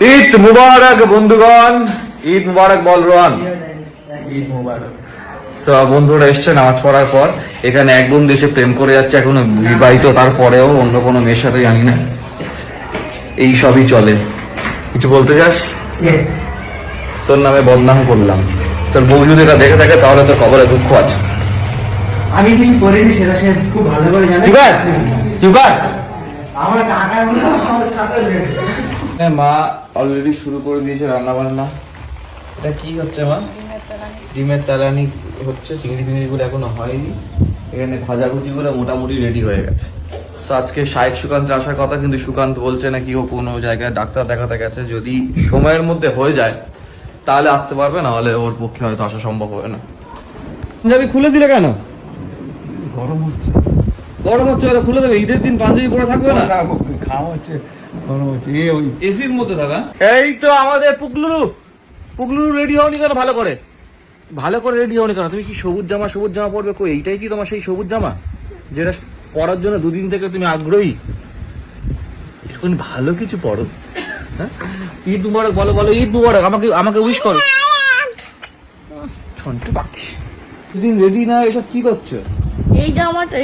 ঈদ মুবারক বন্ধুগণ। ঈদ মুবারক বল রোহান। ঈদ মোবারক। বন্ধুরা এসছে নামাজ পড়ার পর। এখানে এক বন্ধু এসে প্রেম করে যাচ্ছে এখনও বিবাহিত তারপরেও অন্য কোনো মেয়ের সাথে জানি না। এই সবই চলে। কিছু বলতে চাস? তোর নামে বদনাম করলাম। তোর বউ যদি এটা দেখে থাকে তাহলে তোর কবরে দুঃখ আছে। আমি কিছু করিনি সেটা সে খুব ভালো করে জানে। চুকার চুকার আমার। মা অলরেডি শুরু করে দিয়েছে রান্না বান্না এটা কি হচ্ছে, মা? ডিমের তালানি হচ্ছে, চিংড়ি ফিংড়িগুলো এখনও হয়নি। এখানে ভাজাভুজিগুলো মোটামুটি রেডি হয়ে গেছে। তো আজকে শাহেক সুকান্তের আসার কথা, কিন্তু সুকান্ত বলছে নাকি ও কোনো জায়গায় ডাক্তার দেখাতে গেছে। যদি সময়ের মধ্যে হয়ে যায়, তাহলে আসতে পারবে, না হলে ওর পক্ষে হয়তো আসা সম্ভব হবে না। যাবি, খুলে দিলে কেন? গরম হচ্ছে। গরম হচ্ছে ওরা খুলে দেবে। ঈদের দিন পাঞ্জাবি পরে থাকবে না? খাওয়া হচ্ছে গরম হচ্ছে। এ ওই এসির মধ্যে থাকা? এই তো আমাদের পুকলুরু পুকলুরু রেডি হওনি কেন? ভালো করে। ভালো করে রেডি হওনি কেন? তুমি কি সবুজ জামা সবুজ জামা পরবে? কই এইটাই কি তোমার সেই সবুজ জামা? যেটা পরার জন্য দুদিন থেকে তুমি আগ্রহী? একটুখানি ভালো কিছু পরো। হ্যাঁ? ঈদ মুবারক বলো বলো ঈদ মুবারক আমাকে আমাকে উইশ করো। ছন্টু পাখি। দিন রেডি না? এসব কি করছ? এই জামাটা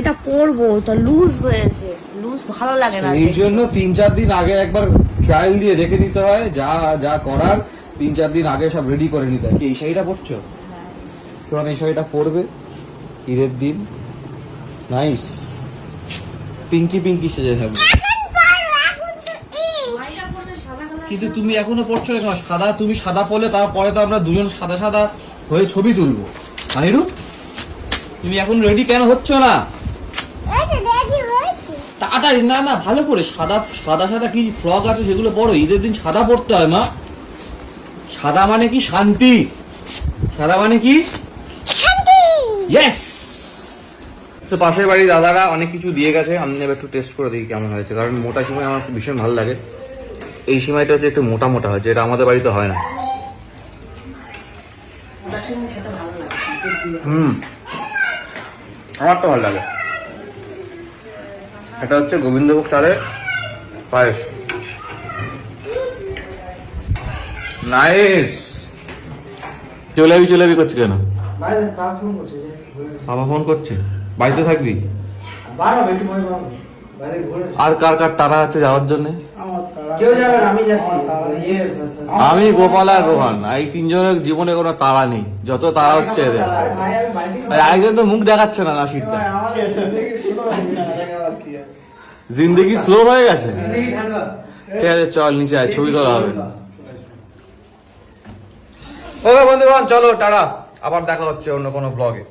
এটা পরবো তো লুজ হয়েছে। লুজ ভালো লাগে না এই জন্য তিন চার দিন আগে একবার ট্রায়াল দিয়ে দেখে নিতে হয় যা যা করার তিন চার দিন আগে সব রেডি করে নিতে হয়। কি এই শাড়িটা পরছো? শোন এই শাড়িটা পরবে ঈদের দিন। নাইস পিঙ্কি পিঙ্কি সেজে থাকবে। কিন্তু তুমি এখনও পড়ছো কেন? সাদা তুমি সাদা পরলে তারপরে তো আমরা দুজন সাদা সাদা হয়ে ছবি তুলবো। আনিরু তুমি এখন রেডি কেন হচ্ছ না? তাড়াতাড়ি না না ভালো করে সাদা সাদা সাদা কি ফ্রক আছে সেগুলো পরো ঈদের দিন সাদা পরতে হয় মা। সাদা মানে কি? শান্তি। সাদা মানে কি? ইয়েস তো পাশের বাড়ির দাদারা অনেক কিছু দিয়ে গেছে আমি এবার একটু টেস্ট করে দেখি কেমন হয়েছে কারণ মোটা সিমাই আমার খুব ভীষণ ভালো লাগে। এই সিমাইটা হচ্ছে একটু মোটা মোটা হয়েছে এটা আমাদের বাড়িতে হয় না। হুম। আমার তো ভালো লাগে। এটা হচ্ছে গোবিন্দভোগ চালের পায়েস। নাইস! চলেবি চলেবি করছি কেন? বাবা ফোন করছে বাড়িতে থাকবি? আর কার কার তারা আছে যাওয়ার জন্য? কেউ যাবে আমি যাচ্ছি। ইয়ে আমি গোপাল আর রোহান এই তিনজনের জীবনে কোনো তারা নেই যত তারা হচ্ছে এদের। আরেকজন তো মুখ দেখাচ্ছে না নাসিরদা। জিন্দগি স্লো হয়ে গেছে। ঠিক আছে চল নিচে আয় ছবি তোলা হবে। ওকে বন্ধুগণ চলো টাটা। আবার দেখা হচ্ছে অন্য কোনো ব্লগে